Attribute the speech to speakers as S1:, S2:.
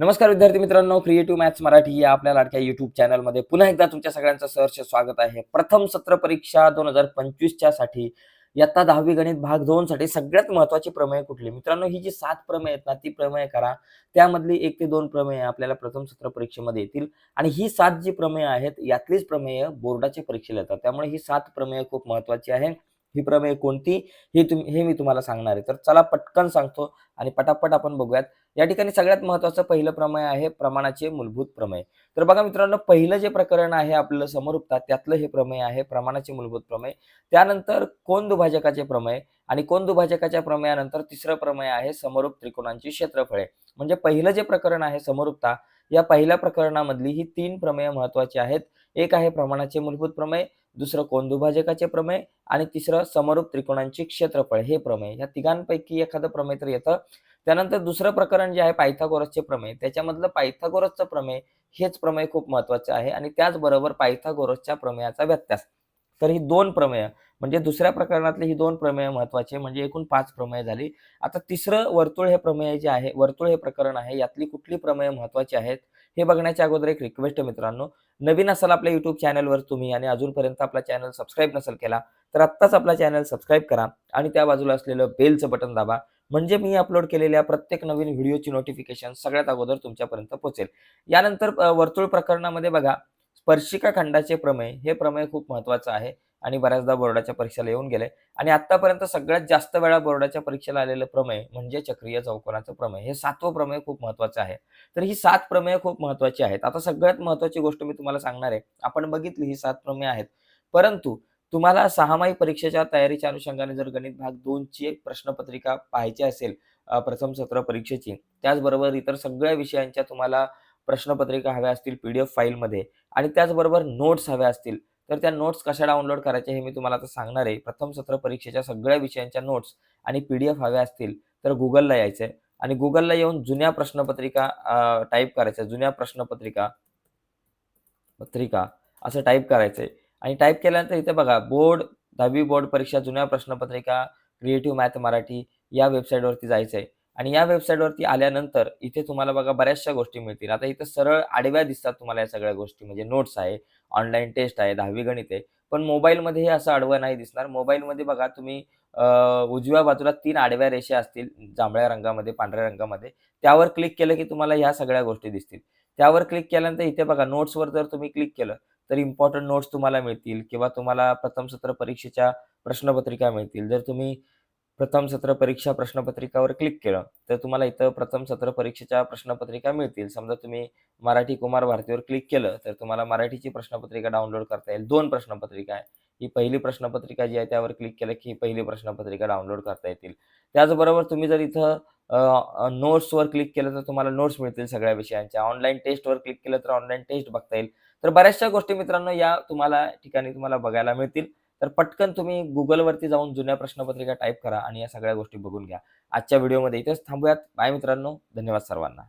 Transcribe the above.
S1: नमस्कार विद्यार्थी मित्रांनो क्रिएटिव्ह मॅथ्स मराठी या आपल्या लाडक्या युट्यूब चॅनलमध्ये पुन्हा एकदा तुमच्या सगळ्यांचं सहर्ष स्वागत आहे. प्रथम सत्र परीक्षा दोन हजार पंचवीसच्या साठी इयत्ता दहावी गणित भाग दोन साठी सगळ्यात महत्वाची प्रमेय कुठली? मित्रांनो ही जी सात प्रमेय आहेत ना ती प्रमेय करा. त्यामधली एक ते दोन प्रमेय आपल्याला प्रथम सत्र परीक्षेमध्ये येतील. आणि ही सात जी प्रमेय आहेत यातलीच प्रमेय बोर्डाच्या परीक्षेला येतात त्यामुळे ही सात प्रमेय खूप महत्वाची आहे. ही प्रमेय कोणती? हे तुम्ही हे मी तुम्हाला सांगणार आहे. तर चला पटकन सांगतो. आणि पटापट आपण बघूयात. या ठिकाणी सगळ्यात महत्वाचं पहिलं प्रमेय आहे प्रमाणाचे मूलभूत प्रमेय. तर बघा मित्रांनो पहिलं जे प्रकरण आहे आपलं समरूपता त्यातलं हे प्रमेय आहे प्रमाणाचे मूलभूत प्रमेय. त्यानंतर कोण दुभाजकाचे प्रमेय आणि कोण दुभाजकाच्या प्रमेयानंतर तिसरं प्रमेय आहे समरूप त्रिकोणांची क्षेत्रफळे. म्हणजे पहिलं जे प्रकरण आहे समरूपता या पहिल्या प्रकरणामधली ही तीन प्रमेय महत्वाची आहेत. एक आहे प्रमाणाचे मूलभूत प्रमेय दुसरं कोण दुभाजकाचे प्रमेय आणि तिसरं समरूप त्रिकोणांची क्षेत्रफळ हे प्रमेय. या तिघांपैकी एखादं प्रमेय तर येतं. त्यानंतर दुसरं प्रकरण जे आहे पायथागोरसचे प्रमेय. त्याच्यामधलं पायथागोरसचं प्रमेय हेच प्रमेय खूप महत्त्वाचे आहे आणि त्याचबरोबर पायथागोरसच्या प्रमेयाचा व्यत्यास. तर ही दोन प्रमेय म्हणजे दुसऱ्या प्रकरणातली ही दोन प्रमेय महत्त्वाचे म्हणजे एकूण पाच प्रमेय झाली. आता तिसरं वर्तुळ हे प्रमेय जे आहे वर्तुळ हे प्रकरण आहे यातली कुठली प्रमेय महत्वाची आहेत हे बघण्याच्या अगोदर एक रिक्वेस्ट आहे मित्रांनो. नवीन असाल आपल्या युट्यूब चॅनलवर तुम्ही आणि अजूनपर्यंत आपला चॅनल सबस्क्राईब नसेल केला तर आत्ताच आपला चॅनल सबस्क्राईब करा आणि त्या बाजूला असलेलं बेलचं बटन दाबा. म्हणजे मी अपलोड केलेल्या प्रत्येक नवीन व्हिडिओची नोटिफिकेशन सगळ्यात अगोदर तुमच्यापर्यंत पोहोचेल. यानंतर वर्तुळ प्रकरणामध्ये बघा स्पर्शिका खंडाचे प्रमेय हे प्रमेय खूप महत्वाचं आहे आणि बऱ्याचदा बोर्डाच्या परीक्षेला येऊन गेले. आणि आतापर्यंत सगळ्यात जास्त वेळा बोर्डाच्या परीक्षेला आलेलं प्रमेय म्हणजे चक्रीय चौकोनाचं प्रमेय. हे सातवं प्रमेय खूप महत्वाचं आहे. तर ही सात प्रमेय खूप महत्वाची आहेत. आता सगळ्यात महत्वाची गोष्ट मी तुम्हाला सांगणार आहे. आपण बघितली ही सात प्रमेय आहेत. परंतु तुम्हाला सहामाही परीक्षेच्या तयारीच्या अनुषंगाने जर गणित भाग दोनची एक प्रश्नपत्रिका पाहायची असेल प्रथम सत्र परीक्षेची त्याचबरोबर इतर सगळ्या विषयांच्या तुम्हाला प्रश्नपत्रिका हव्या असतील पी डी एफ फाईलमध्ये आणि त्याचबरोबर नोट्स हव्या असतील तर त्या नोट्स कशा डाउनलोड करायच्या हे मी तुम्हाला आता सांगणार आहे. प्रथम सत्र परीक्षेच्या सगळ्या विषयांच्या नोट्स आणि पी डी एफ हव्या असतील तर गुगलला यायचं आहे आणि गुगलला येऊन जुन्या प्रश्नपत्रिका टाईप करायच्या जुन्या प्रश्नपत्रिका पत्रिका असं टाईप करायचं आहे आणि टाईप केल्यानंतर इथे बघा बोर्ड दहावी बोर्ड परीक्षा जुन्या प्रश्नपत्रिका क्रिएटिव्ह मॅथ मराठी या वेबसाईटवरती जायचं आहे आणि या वेबसाईटवरती आल्यानंतर इथे तुम्हाला बघा बऱ्याचशा गोष्टी मिळतील. आता इथं सरळ आडव्या दिसतात तुम्हाला या सगळ्या गोष्टी. म्हणजे नोट्स आहे ऑनलाईन टेस्ट आहे दहावी गणित आहे. पण मोबाईलमध्ये हे असं आडवं नाही दिसणार. मोबाईलमध्ये बघा तुम्ही उजव्या बाजूला तीन आडव्या रेषा असतील जांभळ्या रंगामध्ये पांढऱ्या रंगामध्ये. त्यावर क्लिक केलं की तुम्हाला ह्या सगळ्या गोष्टी दिसतील. त्यावर क्लिक केल्यानंतर इथे बघा नोट्सवर जर तुम्ही क्लिक केलं तर इम्पॉर्टंट नोट्स तुम्हाला मिळतील किंवा तुम्हाला प्रथम सत्र परीक्षेच्या प्रश्नपत्रिका मिळतील. जर तुम्ही प्रथम सत्र परीक्षा प्रश्नपत्रिकावर क्लिक केलं तर तुम्हाला इथं प्रथम सत्र परीक्षेच्या प्रश्नपत्रिका मिळतील. समजा तुम्ही मराठी कुमार भारतीवर क्लिक केलं तर तुम्हाला मराठीची प्रश्नपत्रिका डाउनलोड करता येईल. दोन प्रश्नपत्रिका आहे. ही पहिली प्रश्नपत्रिका जी आहे त्यावर क्लिक केलं की ही पहिली प्रश्नपत्रिका डाउनलोड करता येतील. त्याचबरोबर तुम्ही जर इथं नोट्सवर क्लिक केलं तर तुम्हाला नोट्स मिळतील सगळ्या विषयांच्या. ऑनलाईन टेस्टवर क्लिक केलं तर ऑनलाईन टेस्ट बघता येईल. तर बऱ्याचशा गोष्टी मित्रांनो या तुम्हाला ठिकाणी तुम्हाला बघायला मिळतील. तर पटकन तुम्ही गुगलवरती जाऊन जुन्या प्रश्नपत्रिका टाईप करा आणि या सगळ्या गोष्टी बघून घ्या. आजच्या व्हिडिओमध्ये इथेच थांबूयात. बाय मित्रांनो. धन्यवाद सर्वांना.